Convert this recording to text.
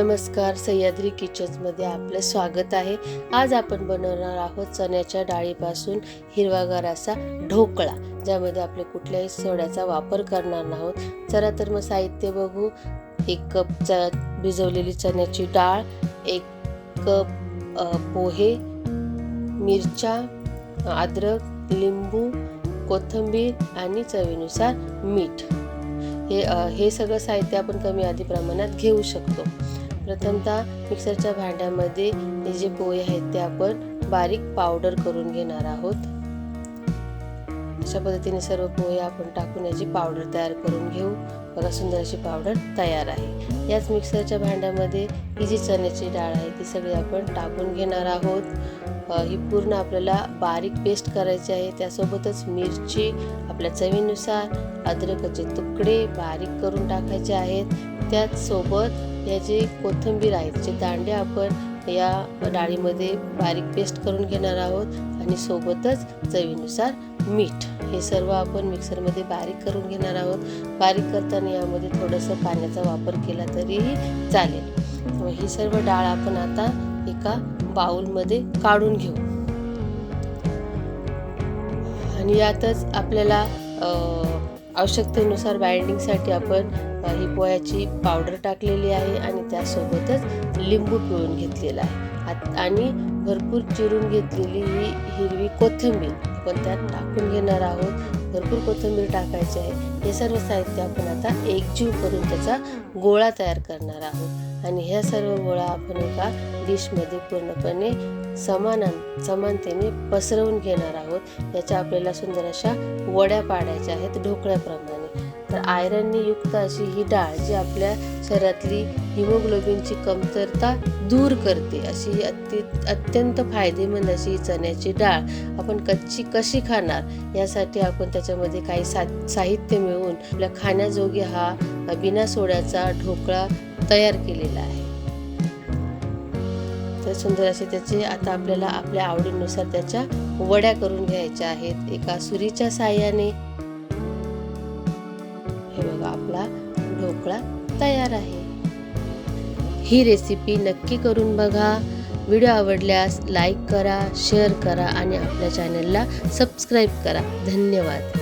नमस्कार सह्याद्री किचन्समध्ये आपलं स्वागत आहे. आज आपण बनवणार आहोत चण्याच्या डाळीपासून हिरवागार असा ढोकळा ज्यामध्ये आपले कुठल्याही सोड्याचा वापर करणार नाहोत. चला तर मग साहित्य बघू. एक कप च भिजवलेली चण्याची डाळ एक कप पोहे मिरच्या अद्रक लिंबू कोथिंबीर आणि चवीनुसार मीठ. हे हे सगळं साहित्य आपण कमी आधी प्रमाणात घेऊ शकतो. प्रथमतः मिक्सरच्या भांड्यामध्ये हे जे पोहे आहेत ते आपण बारीक पावडर करून घेणार आहोत. अशा पद्धतीने सर्व पोहे आपण टाकून याची पावडर तयार करून घेऊ. बघा सुंदर अशी पावडर तयार आहे. याच मिक्सरच्या भांड्यामध्ये ही जी चण्याची डाळ आहे ती सगळी आपण टाकून घेणार आहोत. ही पूर्ण आपल्याला बारीक पेस्ट करायची आहे. त्यासोबतच मिरची आपल्या चवीनुसार अद्रकाचे तुकडे बारीक करून टाकायचे आहेत. त्याचसोबत या जे कोथिंबीर आहेत जे दांडे आपण या डाळीमध्ये बारीक पेस्ट करून घेणार आहोत आणि सोबतच चवीनुसार मीठ हे सर्व आपण मिक्सरमध्ये बारीक करून घेणार आहोत. बारीक करताना यामध्ये थोडंसं पाण्याचा वापर केला तरीही चालेल. ही सर्व डाळ आपण आता एका बाउलमध्ये काढून घेऊ. आणि यातच आपल्याला आवश्यकतेनुसार बाइंडिंगसाठी आपण ही पोह्याची पावडर टाकलेली आहे आणि त्यासोबतच लिंबू पिळून घेतलेला आहे. आत- आणि भरपूर चिरून घेतलेली ही हिरवी कोथिंबीर आपण त्यात टाकून घेणार आहोत. भरपूर कोथिंबीर टाकायची आहे. हे सर्व साहित्य आपण आता एकजीव करून त्याचा गोळा तयार करणार आहोत. आणि ह्या सर्व गोळा आपण एका डिशमध्ये पूर्णपणे समान समानतेने पसरवून घेणार आहोत. याच्या आपल्याला सुंदर अशा वड्या पाडायच्या आहेत ढोकळ्याप्रमाणे. तर आयरनने युक्त अशी ही डाळ जी आपल्या शरीरातली हिमोग्लोबिनची कमतरता दूर करते अशी ही अति अत्यंत फायदेमंद अशी चण्याची डाळ आपण कच्ची कशी खाणार यासाठी आपण त्याच्यामध्ये काही सा साहित्य मिळवून आपल्या खाण्याजोगे हा बिना सोड्याचा ढोकळा तयार केलेला आहे. तर सुंदर असे त्याचे आता आपल्याला आपल्या आवडीनुसार त्याच्या वड्या करून घ्यायच्या आहेत. एका सुरीच्या साह्याने. हे बघा आपला ढोकळा तयार आहे. ही रेसिपी नक्की करून बघा. व्हिडिओ आवडल्यास लाईक करा शेअर करा आणि आपल्या चॅनलला सबस्क्राईब करा. धन्यवाद.